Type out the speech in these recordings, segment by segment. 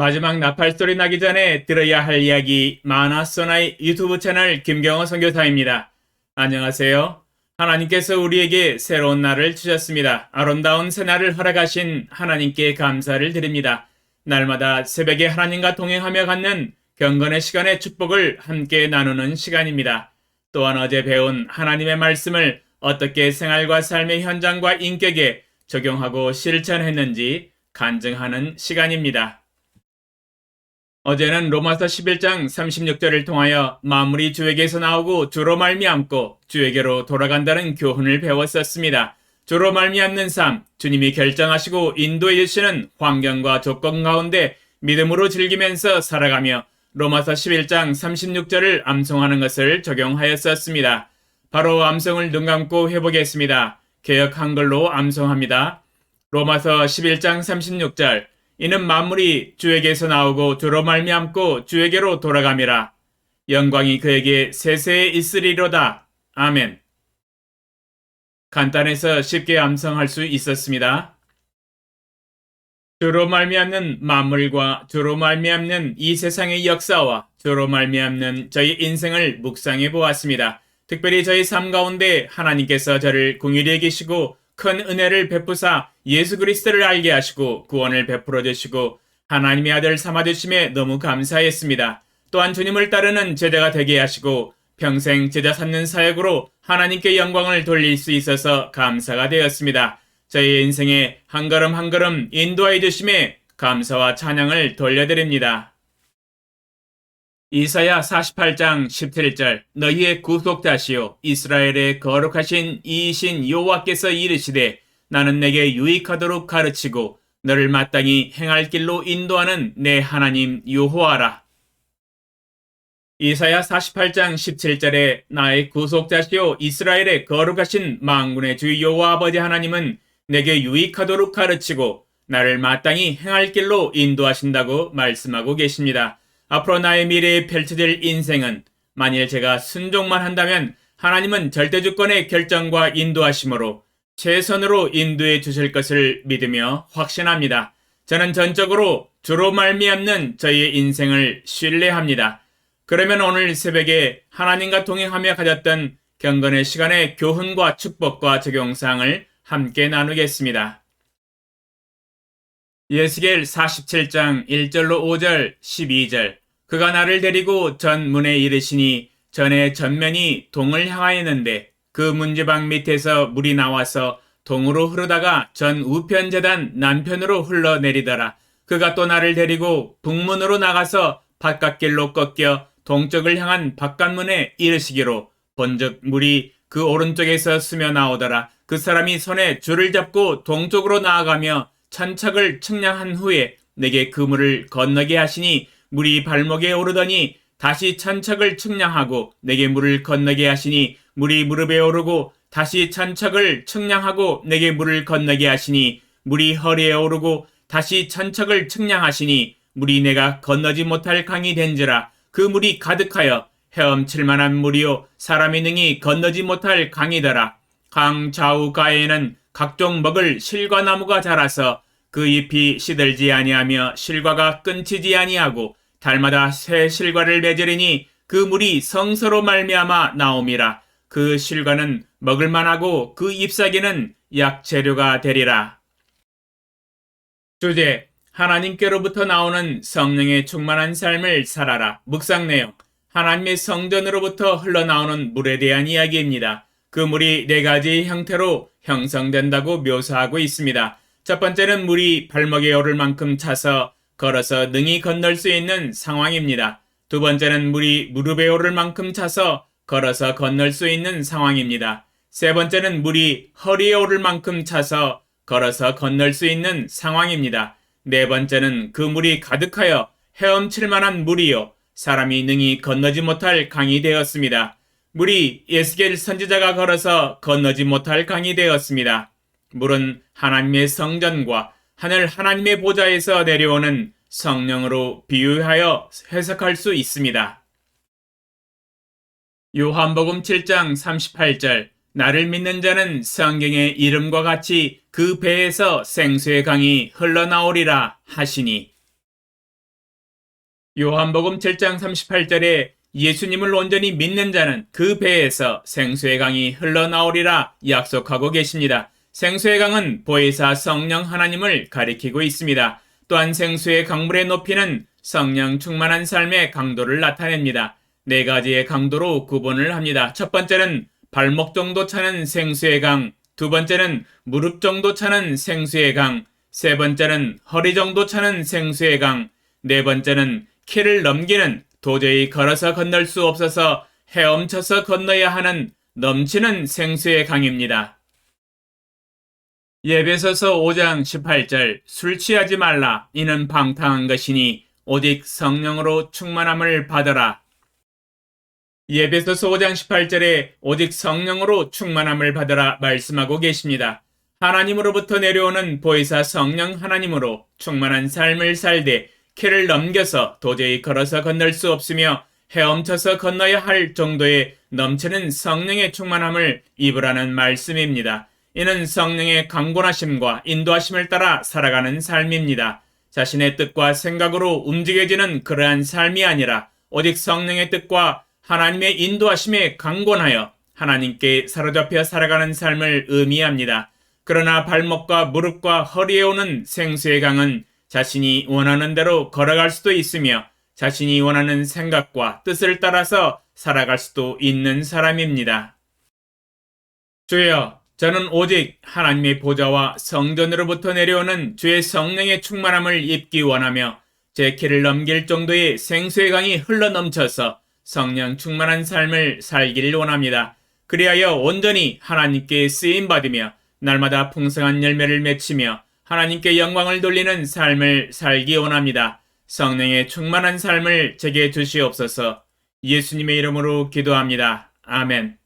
마지막 나팔 소리 나기 전에 들어야 할 이야기 마나소나의 유튜브 채널 김경호 선교사입니다. 안녕하세요. 하나님께서 우리에게 새로운 날을 주셨습니다. 아름다운 새날을 허락하신 하나님께 감사를 드립니다. 날마다 새벽에 하나님과 동행하며 갖는 경건의 시간의 축복을 함께 나누는 시간입니다. 또한 어제 배운 하나님의 말씀을 어떻게 생활과 삶의 현장과 인격에 적용하고 실천했는지 간증하는 시간입니다. 어제는 로마서 11장 36절을 통하여 마무리 주에게서 나오고 주로 말미암고 주에게로 돌아간다는 교훈을 배웠었습니다. 주로 말미암는 삶, 주님이 결정하시고 인도해 주시는 환경과 조건 가운데 믿음으로 즐기면서 살아가며 로마서 11장 36절을 암송하는 것을 적용하였었습니다. 바로 암송을 눈 감고 해보겠습니다. 개혁 한글로 암송합니다. 로마서 11장 36절 이는 만물이 주에게서 나오고 주로 말미암고 주에게로 돌아감이라. 영광이 그에게 세세에 있으리로다. 아멘. 간단해서 쉽게 암송할 수 있었습니다. 주로 말미암는 만물과 주로 말미암는 이 세상의 역사와 주로 말미암는 저희 인생을 묵상해 보았습니다. 특별히 저희 삶 가운데 하나님께서 저를 궁일히 계시고 큰 은혜를 베푸사 예수 그리스도를 알게 하시고 구원을 베풀어 주시고 하나님의 아들 삼아 주심에 너무 감사했습니다. 또한 주님을 따르는 제자가 되게 하시고 평생 제자 삼는 사역으로 하나님께 영광을 돌릴 수 있어서 감사가 되었습니다. 저희 인생에 한 걸음 한 걸음 인도하여 주심에 감사와 찬양을 돌려드립니다. 이사야 48장 17절 너희의 구속자시요 이스라엘의 거룩하신 이이신 여호와께서 이르시되 나는 내게 유익하도록 가르치고 너를 마땅히 행할 길로 인도하는 내 하나님 여호와라. 이사야 48장 17절에 나의 구속자시요 이스라엘의 거룩하신 망군의 주 여호와 아버지 하나님은 내게 유익하도록 가르치고 나를 마땅히 행할 길로 인도하신다고 말씀하고 계십니다. 앞으로 나의 미래에 펼쳐질 인생은 만일 제가 순종만 한다면 하나님은 절대주권의 결정과 인도하심으로 최선으로 인도해 주실 것을 믿으며 확신합니다. 저는 전적으로 주로 말미암는 저희의 인생을 신뢰합니다. 그러면 오늘 새벽에 하나님과 동행하며 가졌던 경건의 시간의 교훈과 축복과 적용사항을 함께 나누겠습니다. 예스겔 47장 1절로 5절 12절 그가 나를 데리고 전 문에 이르시니 전에 전면이 동을 향하였는데 그 문제방 밑에서 물이 나와서 동으로 흐르다가 전 우편 재단 남편으로 흘러내리더라. 그가 또 나를 데리고 북문으로 나가서 바깥길로 꺾여 동쪽을 향한 바깥문에 이르시기로 본즉 물이 그 오른쪽에서 스며 나오더라. 그 사람이 손에 줄을 잡고 동쪽으로 나아가며 천착을 측량한 후에 내게 그 물을 건너게 하시니 물이 발목에 오르더니 다시 천척을 측량하고 내게 물을 건너게 하시니 물이 무릎에 오르고 다시 천척을 측량하고 내게 물을 건너게 하시니 물이 허리에 오르고 다시 천척을 측량하시니 물이 내가 건너지 못할 강이 된지라 그 물이 가득하여 헤엄칠 만한 물이요 사람이 능히 건너지 못할 강이더라. 강 좌우가에는 각종 먹을 실과나무가 자라서 그 잎이 시들지 아니하며 실과가 끊치지 아니하고 달마다 새 실과를 맺으리니 그 물이 성서로 말미암아 나옴이라 그 실과는 먹을 만하고 그 잎사귀는 약재료가 되리라. 주제 하나님께로부터 나오는 성령의 충만한 삶을 살아라. 묵상 내용 하나님의 성전으로부터 흘러나오는 물에 대한 이야기입니다. 그 물이 네 가지 형태로 형성된다고 묘사하고 있습니다. 첫 번째는 물이 발목에 오를 만큼 차서 걸어서 능히 건널 수 있는 상황입니다. 두 번째는 물이 무릎에 오를 만큼 차서 걸어서 건널 수 있는 상황입니다. 세 번째는 물이 허리에 오를 만큼 차서 걸어서 건널 수 있는 상황입니다. 네 번째는 그 물이 가득하여 헤엄칠 만한 물이요. 사람이 능히 건너지 못할 강이 되었습니다. 물이 예스겔 선지자가 걸어서 건너지 못할 강이 되었습니다. 물은 하나님의 성전과 하늘 하나님의 보좌에서 내려오는 성령으로 비유하여 해석할 수 있습니다. 요한복음 7장 38절 나를 믿는 자는 성경의 이름과 같이 그 배에서 생수의 강이 흘러나오리라 하시니 요한복음 7장 38절에 예수님을 온전히 믿는 자는 그 배에서 생수의 강이 흘러나오리라 약속하고 계십니다. 생수의 강은 보혜사 성령 하나님을 가리키고 있습니다. 또한 생수의 강물의 높이는 성령 충만한 삶의 강도를 나타냅니다. 네 가지의 강도로 구분을 합니다. 첫 번째는 발목 정도 차는 생수의 강, 두 번째는 무릎 정도 차는 생수의 강, 세 번째는 허리 정도 차는 생수의 강, 네 번째는 키를 넘기는 도저히 걸어서 건널 수 없어서 헤엄쳐서 건너야 하는 넘치는 생수의 강입니다. 예배서서 5장 18절 술 취하지 말라 이는 방탕한 것이니 오직 성령으로 충만함을 받아라. 예배서서 5장 18절에 오직 성령으로 충만함을 받아라 말씀하고 계십니다. 하나님으로부터 내려오는 보혜사 성령 하나님으로 충만한 삶을 살되 키를 넘겨서 도저히 걸어서 건널 수 없으며 헤엄쳐서 건너야 할 정도의 넘치는 성령의 충만함을 입으라는 말씀입니다. 이는 성령의 강권하심과 인도하심을 따라 살아가는 삶입니다. 자신의 뜻과 생각으로 움직여지는 그러한 삶이 아니라 오직 성령의 뜻과 하나님의 인도하심에 강권하여 하나님께 사로잡혀 살아가는 삶을 의미합니다. 그러나 발목과 무릎과 허리에 오는 생수의 강은 자신이 원하는 대로 걸어갈 수도 있으며 자신이 원하는 생각과 뜻을 따라서 살아갈 수도 있는 사람입니다. 주여, 저는 오직 하나님의 보좌와 성전으로부터 내려오는 주의 성령의 충만함을 입기 원하며 제 키를 넘길 정도의 생수의 강이 흘러 넘쳐서 성령 충만한 삶을 살기를 원합니다. 그리하여 온전히 하나님께 쓰임 받으며 날마다 풍성한 열매를 맺히며 하나님께 영광을 돌리는 삶을 살기 원합니다. 성령의 충만한 삶을 제게 주시옵소서. 예수님의 이름으로 기도합니다. 아멘.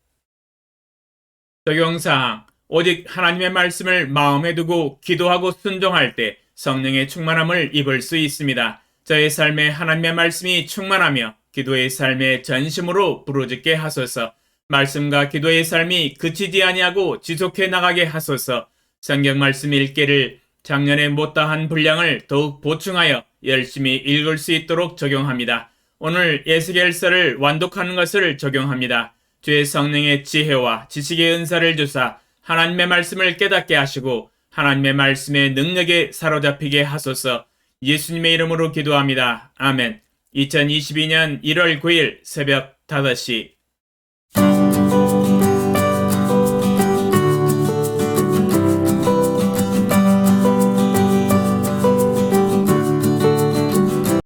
적용사항 오직 하나님의 말씀을 마음에 두고 기도하고 순종할 때 성령의 충만함을 입을 수 있습니다. 저의 삶에 하나님의 말씀이 충만하며 기도의 삶에 전심으로 부르짖게 하소서. 말씀과 기도의 삶이 그치지 아니하고 지속해 나가게 하소서. 성경 말씀 읽기를 작년에 못다한 분량을 더욱 보충하여 열심히 읽을 수 있도록 적용합니다. 오늘 예스겔서를 완독하는 것을 적용합니다. 주의 성령의 지혜와 지식의 은사를 주사 하나님의 말씀을 깨닫게 하시고 하나님의 말씀의 능력에 사로잡히게 하소서 예수님의 이름으로 기도합니다. 아멘. 2022년 1월 9일 새벽 5시